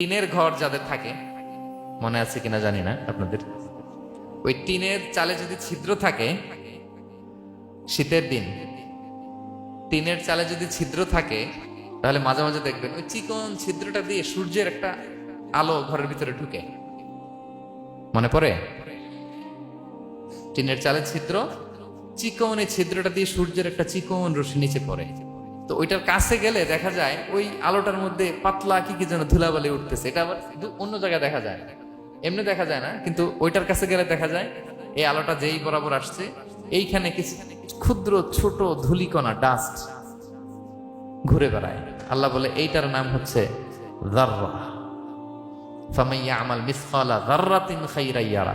টিনের ঘর যাদের থাকে, মনে আছে কিনা জানি না আপনাদের, ওই টিনের চালে যদি ছিদ্র থাকে, শীতের দিন, টিনের চালে যদি ছিদ্র থাকে, তাহলে মাঝে মাঝে দেখবেন ওই চিকন ছিদ্রটা দিয়ে সূর্যের একটা আলো ঘরের ভিতরে ঢুকে। মনে পড়ে? টিনের চালের ছিদ্র, চিকন এই ছিদ্রটা দিয়ে সূর্যের একটা চিকন রশ্মি নিচে পড়ে। তো ওইটার কাছে গেলে দেখা যায় ওই আলোটার মধ্যে পাতলা কি কি যেন ধুলাবালি উঠতেছে। এটা আবার অন্য জায়গায় দেখা যায়। এমনি দেখা যায় না, কিন্তু ওইটার কাছে গেলে দেখা যায় এই আলোটা যেই বরাবর আসছে, এইখানে কিছু ক্ষুদ্র ছোট ধুলিকণা ডাস্ট ঘুরে বেড়ায়। আল্লাহ বলে, এইটার নাম হচ্ছে যাররা। ফামাইয়া আমাল মিসকালা যাররাতিন খাইরা ইয়ারা।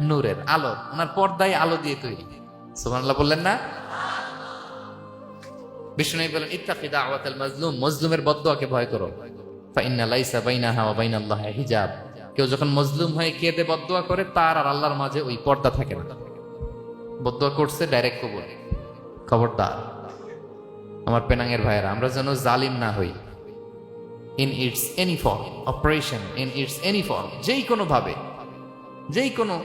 নূরের আলো, ওনার পর্দায় আলো দিয়ে তৈরি। সুবহানাল্লাহ বললেন না? বিষ্ণু বলেন ইত্তাকি দাওয়াতাল মাজলুম, মজলুমের বদদোয়াকে ভয় করো। ফাইন্না লাইসা বাইনাহা ওয়া বাইনাল্লাহি হিজাব। কেউ যখন মজলুম হয়ে কেঁদে বদদোয়া করে, তার আর আল্লাহর মাঝে ওই পর্দা থাকে না। বদদোয়া করছে ডাইরেক্ট কবুল। খবরদার, আমার পেনাঙ্গের ভাইয়েরা, আমরা যেন জালিম না হই। In its any form operation in its any form যেই কোনো ভাবে, যেই কোনো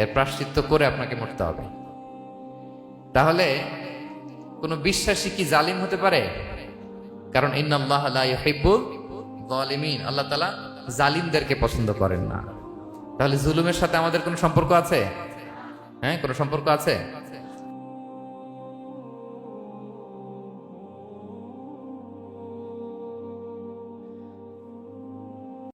এর প্রাশ্চিত্য করে আপনাকে মরতে হবে। তাহলে কোনো বিশ্বাসী কি জালিম হতে পারে? কারণ আল্লাহ তালা জালিমদেরকে পছন্দ করেন না। তাহলে জুলুমের সাথে আমাদের কোনো সম্পর্ক আছে? হ্যাঁ কোনো সম্পর্ক আছে?